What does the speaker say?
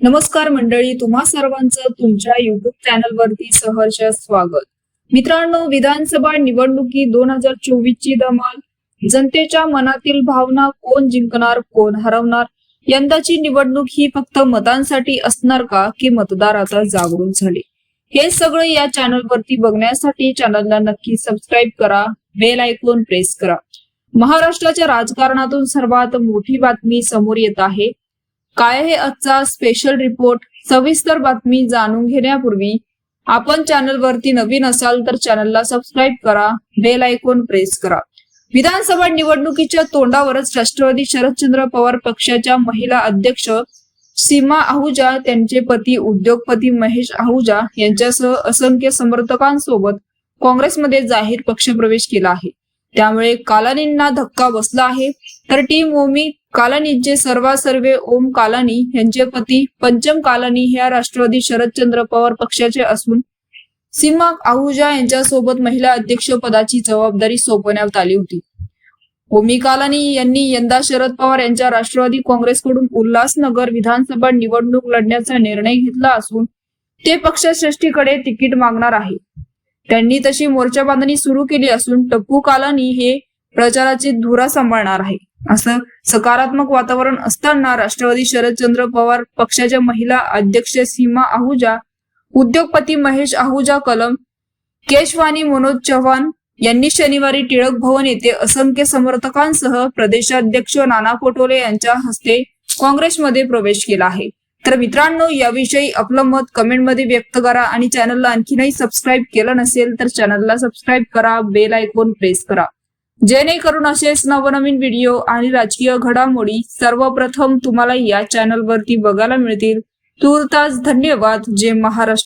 नमस्कार मंडळी तुम्हा सर्वांचं तुमच्या युट्यूब चॅनलवरती सहर्ष स्वागत. मित्रांनो विधानसभा निवडणुकी दोन हजार चोवीस ची धमाल जनतेच्या मनातील भावना कोण जिंकणार कोण हरवणार यंदाची निवडणूक ही फक्त मतांसाठी असणार का की मतदार आता जागरूक झाले? हे सगळं या चॅनलवरती बघण्यासाठी चॅनलला नक्की सबस्क्राईब करा बेल आयकॉन प्रेस करा. महाराष्ट्राच्या राजकारणातून सर्वात मोठी बातमी समोर येत आहे काय आहे आजचा स्पेशल रिपोर्ट सविस्तर बातमी जाणून घेण्यापूर्वी आपण चॅनल वरती नवीन असाल तर चॅनलला सबस्क्राईब करा बेल आयकॉन प्रेस करा. विधानसभा निवडणुकीच्या तोंडावरच राष्ट्रवादी शरदचंद्र पवार पक्षाच्या महिला अध्यक्ष सीमा आहुजा त्यांचे पती उद्योगपती महेश आहुजा यांच्यासह असंख्य समर्थकांसोबत काँग्रेसमध्ये जाहीर पक्षप्रवेश केला आहे. त्यामुळे कालानींना धक्का बसला आहे. तर टीम ओमी कालानीचे सर्वासर्वे ओम कालानी यांचे पती पंचम कालानी ह्या राष्ट्रवादी शरदचंद्र पवार पक्षाचे असून सीमा आहुजा यांच्यासोबत महिला अध्यक्ष पदाची जबाबदारी सोपवण्यात आली होती. ओमी कालानी यांनी यंदा शरद पवार यांच्या राष्ट्रवादी काँग्रेसकडून उल्हासनगर विधानसभा निवडणूक लढण्याचा निर्णय घेतला असून ते पक्षश्रेष्ठीकडे तिकीट मागणार आहे. त्यांनी तशी मोर्चा बांधणी सुरू केली असून टप्पू कालानी हे प्रचाराची धुरा सांभाळणार आहे. असं सकारात्मक वातावरण असताना राष्ट्रवादी शरदचंद्र पवार पक्षाच्या महिला अध्यक्ष सीमा आहुजा उद्योगपती महेश आहुजा कलम केशवानी मनोज चव्हाण यांनी शनिवारी टिळक भवन येथे असंख्य समर्थकांसह प्रदेशाध्यक्ष नाना पटोले यांच्या हस्ते काँग्रेसमध्ये प्रवेश केला आहे. तर मित्रांनो याविषयी आपलं मत कमेंटमध्ये व्यक्त करा आणि चॅनलला आणखीनही सबस्क्राईब केलं नसेल तर चॅनलला सबस्क्राईब करा बेल आयकॉन प्रेस करा. जेणेकरून असेच नवनवीन व्हिडिओ आणि राजकीय घडामोडी सर्वप्रथम तुम्हाला या चॅनलवरती बघायला मिळतील. तूर्तास धन्यवाद. जे महाराष्ट्र.